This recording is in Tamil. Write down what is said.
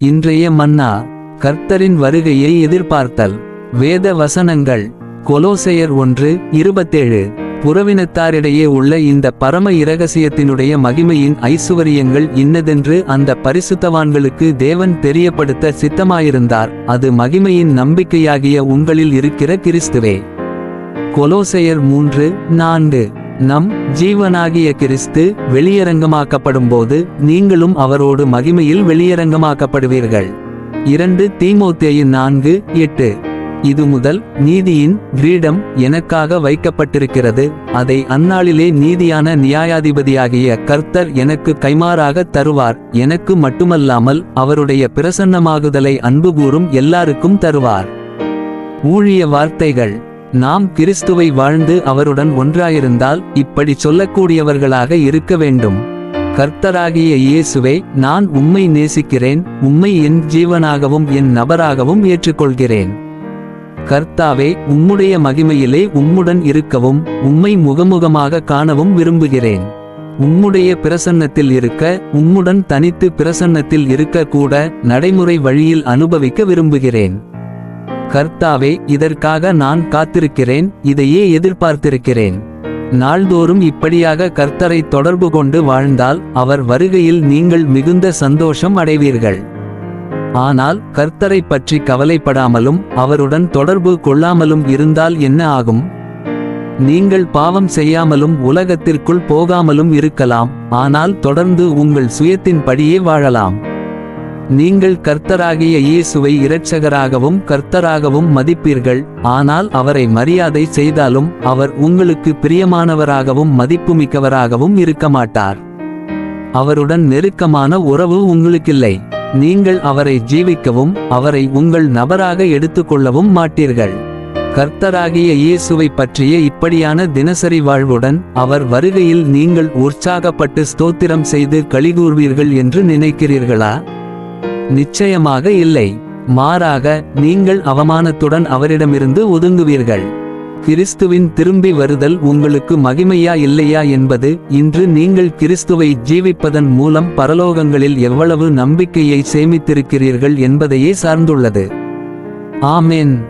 இன்றைய மன்னா கர்த்தரின் வருகையை எதிர்பார்த்தல். வேத வசனங்கள் கொலோசையர் ஒன்று இருபத்தேழு. புறவினத்தாரிடையே உள்ள இந்த பரம இரகசியத்தினுடைய மகிமையின் ஐசுவரியங்கள் இன்னதென்று அந்த பரிசுத்தவான்களுக்கு தேவன் தெரியப்படுத்த சித்தமாயிருந்தார். அது மகிமையின் நம்பிக்கையாகிய உங்களில் இருக்கிற கிறிஸ்துவே. கொலோசையர் மூன்று நான்கு. நம் ஜீவனாகிய கிறிஸ்து வெளியரங்கமாக்கப்படும் போது நீங்களும் அவரோடு மகிமையில் வெளியரங்கமாக்கப்படுவீர்கள். இரண்டு தீமோத்தேயின் நான்கு எட்டு. இது முதல் நீதியின் கிரீடம் எனக்காக வைக்கப்பட்டிருக்கிறது. அதை அந்நாளிலே நீதியான நியாயாதிபதியாகிய கர்த்தர் எனக்கு கைமாறாக தருவார். எனக்கு மட்டுமல்லாமல் அவருடைய பிரசன்னமாகுதலை அன்பு கூறும் எல்லாருக்கும் தருவார். ஊழிய வார்த்தைகள். நாம் கிறிஸ்துவை வாழ்ந்து அவருடன் ஒன்றாயிருந்தால் இப்படி சொல்லக்கூடியவர்களாக இருக்க வேண்டும். கர்த்தராகிய இயேசுவே நான் உம்மை நேசிக்கிறேன் உம்மை என் ஜீவனாகவும் என் நபராகவும் ஏற்றுக்கொள்கிறேன். கர்த்தாவே உம்முடைய மகிமையிலே உம்முடன் இருக்கவும் உம்மை முகமுகமாக காணவும் விரும்புகிறேன். உம்முடைய பிரசன்னத்தில் இருக்க உம்முடன் தனித்து பிரசன்னத்தில் இருக்க கூட நடைமுறை வழியில் அனுபவிக்க விரும்புகிறேன். கர்த்தாவே இதற்காக நான் காத்திருக்கிறேன் இதையே எதிர்பார்த்திருக்கிறேன். நாள்தோறும் இப்படியாக கர்த்தரை தொடர்பு கொண்டு வாழ்ந்தால் அவர் வருகையில் நீங்கள் மிகுந்த சந்தோஷம் அடைவீர்கள். ஆனால் கர்த்தரை பற்றி கவலைப்படாமலும் அவருடன் தொடர்பு கொள்ளாமலும் இருந்தால் என்ன ஆகும்? நீங்கள் பாவம் செய்யாமலும் உலகத்திற்குள் போகாமலும் இருக்கலாம் ஆனால் தொடர்ந்து உங்கள் சுயத்தின்படியே வாழலாம். நீங்கள் கர்த்தராகிய இயேசுவை இரட்சகராகவும் கர்த்தராகவும் மதிப்பீர்கள். ஆனால் அவரை மரியாதை செய்தாலும் அவர் உங்களுக்கு பிரியமானவராகவும் மதிப்புமிக்கவராகவும் இருக்க மாட்டார் அவருடன் நெருக்கமான உறவு உங்களுக்கில்லை. நீங்கள் அவரை ஜீவிக்கவும் அவரை உங்கள் நபராக எடுத்துக்கொள்ளவும் மாட்டீர்கள். கர்த்தராகிய இயேசுவை பற்றிய இப்படியான தினசரி வாழ்வுடன் அவர் வருகையில் நீங்கள் உற்சாகப்பட்டு ஸ்தோத்திரம் செய்து கழிகூர்வீர்கள் என்று நினைக்கிறீர்களா? நிச்சயமாக இல்லை. மாறாக நீங்கள் அவமானத்துடன் அவரிடமிருந்து ஒதுங்குவீர்கள். கிறிஸ்துவின் திரும்பி வருதல் உங்களுக்கு மகிமையா இல்லையா என்பது இன்று நீங்கள் கிறிஸ்துவை ஜீவிப்பதன் மூலம் பரலோகங்களில் எவ்வளவு நம்பிக்கையை சேமித்திருக்கிறீர்கள் என்பதையே சார்ந்துள்ளது. ஆமேன்.